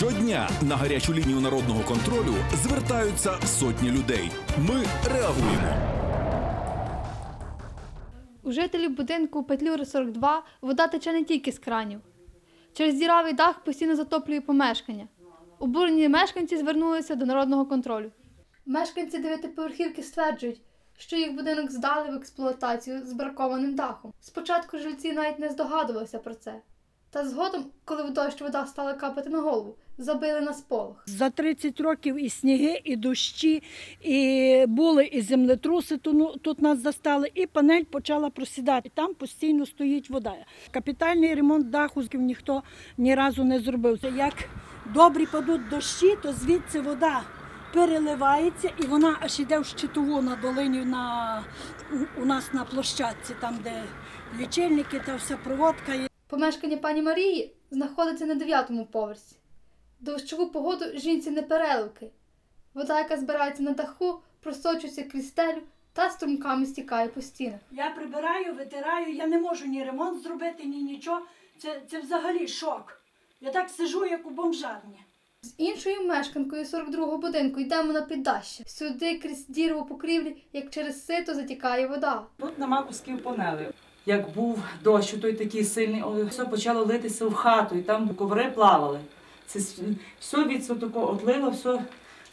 Щодня на гарячу лінію народного контролю звертаються сотні людей. Ми реагуємо. У жителів будинку Петлюри 42 вода тече не тільки з кранів. Через діравий дах постійно затоплює помешкання. Обурені мешканці звернулися до народного контролю. Мешканці дев'ятиповерхівки стверджують, що їх будинок здали в експлуатацію з бракованим дахом. Спочатку жильці навіть не здогадувалися про це. Та згодом, коли в дощ вода стала капати на голову, забили на сполох. За 30 років і сніги, і дощі, і були і землетруси тут, ну, нас застали, і панель почала просідати. Там постійно стоїть вода. Капітальний ремонт даху ніхто ні разу не зробив. Як добрі падуть дощі, то звідси вода переливається і вона аж іде в щитову на долині на, у- нас на площадці, там де лічильники та вся проводка. Помешкання пані Марії знаходиться на дев'ятому поверсі. Дощову погоду жінці не переливки. Вода, яка збирається на даху, просочується крізь стелю та струмками стікає по стінах. Я прибираю, витираю, я не можу ні ремонт зробити, ні нічого. Це, це взагалі шок. Я так сижу, як у бомжарні. З іншою мешканкою 42-го будинку йдемо на піддаща. Сюди крізь діру покрівлі, як через сито затікає вода. Тут нема кусків панели. Як був дощ, той такий сильний, все почало литися в хату, і там коври плавали. Це все від цього такого отлило, все,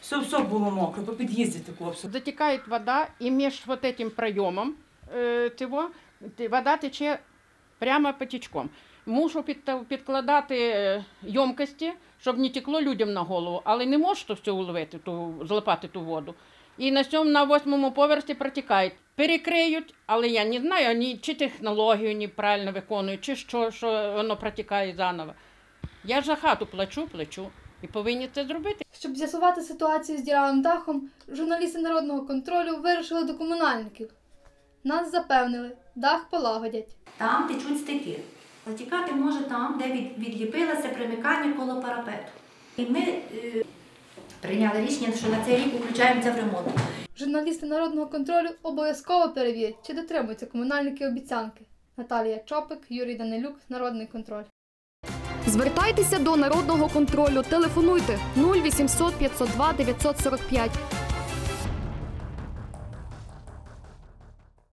все, все було мокре, по під'їзді такого все. Затекает вода, и меж вот этим проемом э, того, те- вода тече прямо потічком. Мушу підкладати е, ємкості, щоб не текло людям на голову, але не можу все уловити, ту, злопати ту воду. І на цьому на восьмому поверсі протікають. Перекриють, але я не знаю, вони чи технологію неправильно виконують, чи що, що воно протікає заново. Я ж за хату плачу, плачу і повинні це зробити. Щоб з'ясувати ситуацію з діравим дахом, журналісти народного контролю вирушили до комунальників. Нас запевнили, дах полагодять. Там течуть стики. Затікати може там, де від, відліпилося примикання коло парапету. І ми е, прийняли рішення, що на цей рік включаємося в ремонт. Журналісти народного контролю обов'язково перевірять, чи дотримуються комунальники обіцянки. Наталія Чопик, Юрій Данилюк, Народний контроль. Звертайтеся до народного контролю. Телефонуйте 0800 502 945